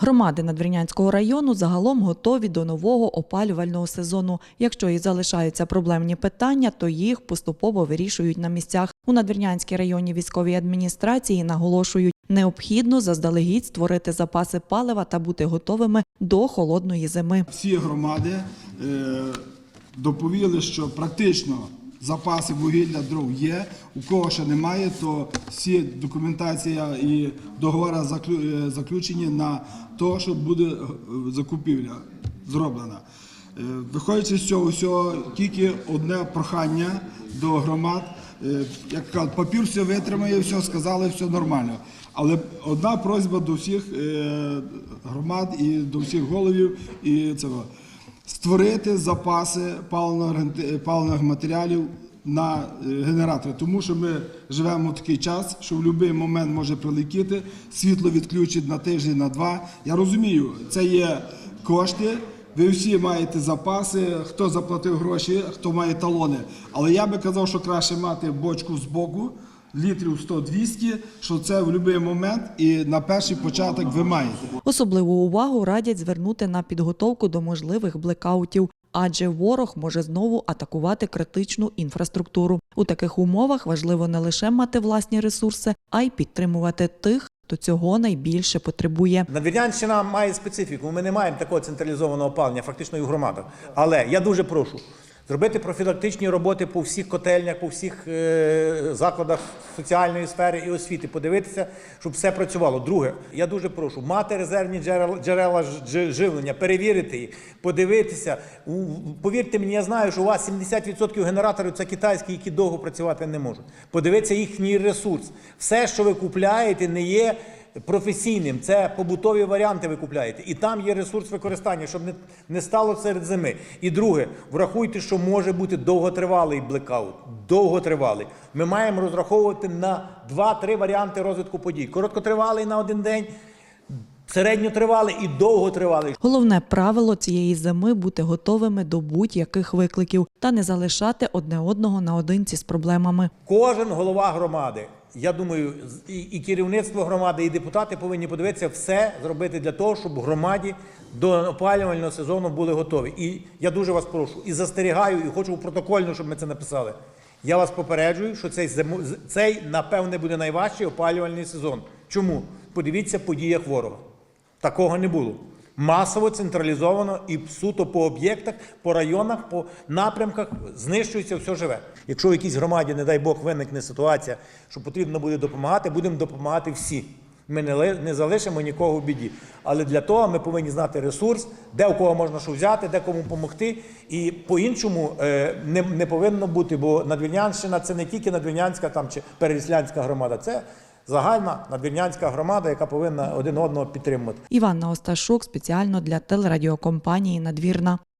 Громади Надвірнянського району загалом готові до нового опалювального сезону. Якщо і залишаються проблемні питання, то їх поступово вирішують на місцях. У Надвірнянській районній військовій адміністрації наголошують, необхідно заздалегідь створити запаси палива та бути готовими до холодної зими. Всі громади е, доповіли, що практично запаси вугілля дров є. У кого ще немає, то всі документація і договори е, заключені на те, що буде е, закупівля зроблена. Е, Виходячи з цього всього, тільки одне прохання до громад. Як кажуть, папір все витримає, все сказали, все нормально. Але одна просьба до всіх громад і до всіх головів і цього створити запаси паливних матеріалів на е, генератори, тому що ми живемо в такий час, що в будь-який момент може прилетіти, світло відключить на тиждень, на два. Я розумію, це є кошти. Ви всі маєте запаси, хто заплатив гроші, хто має талони. Але я би казав, що краще мати бочку з боку, літрів 100-200, що це в будь-який момент і на перший початок ви маєте. Особливу увагу радять звернути на підготовку до можливих блекаутів, адже ворог може знову атакувати критичну інфраструктуру. У таких умовах важливо не лише мати власні ресурси, а й підтримувати тих, хто цього найбільше потребує. Надвірнянщина має специфіку. Ми не маємо такого централізованого опалення, фактично і в громадах. Але я дуже прошу зробити профілактичні роботи по всіх котельнях, по всіх е, закладах соціальної сфери і освіти, подивитися, щоб все працювало. Друге, я дуже прошу мати резервні джерела, живлення, перевірити їх, подивитися. Повірте мені, я знаю, що у вас 70% генераторів це китайські, які довго працювати не можуть. Подивитися їхній ресурс. Все, що ви купляєте, не є професійним. Це побутові варіанти ви купляєте. І там є ресурс використання, щоб не, не стало серед зими. І друге, врахуйте, що може бути довготривалий блекаут. Довготривалий. Ми маємо розраховувати на 2-3 варіанти розвитку подій. Короткотривалий на один день, середньотривалий і довготривалий. Головне правило цієї зими бути готовими до будь-яких викликів та не залишати одне одного наодинці з проблемами. Кожен голова громади, я думаю, і, і керівництво громади, і депутати повинні подивитися все зробити для того, щоб громаді до опалювального сезону були готові. І я дуже вас прошу і застерігаю, і хочу протокольно, щоб ми це написали. Я вас попереджую, що цей цей напевне буде найважчий опалювальний сезон. Чому? Подивіться по діях ворога. Такого не було. Масово централізовано і суто по об'єктах, по районах, по напрямках знищується все живе. Якщо в якійсь громаді, не дай Бог, виникне ситуація, що потрібно буде допомагати, будемо допомагати всі. Ми не, не залишимо нікого в біді. Але для того ми повинні знати ресурс, де у кого можна що взяти, де кому допомогти. І по-іншому е, не, повинно бути, бо Надвірнянщина це не тільки Надвірнянська там, чи Переяслянська громада, це загальна надвірнянська громада, яка повинна один одного підтримувати. Іванна Осташук спеціально для телерадіокомпанії Надвірна.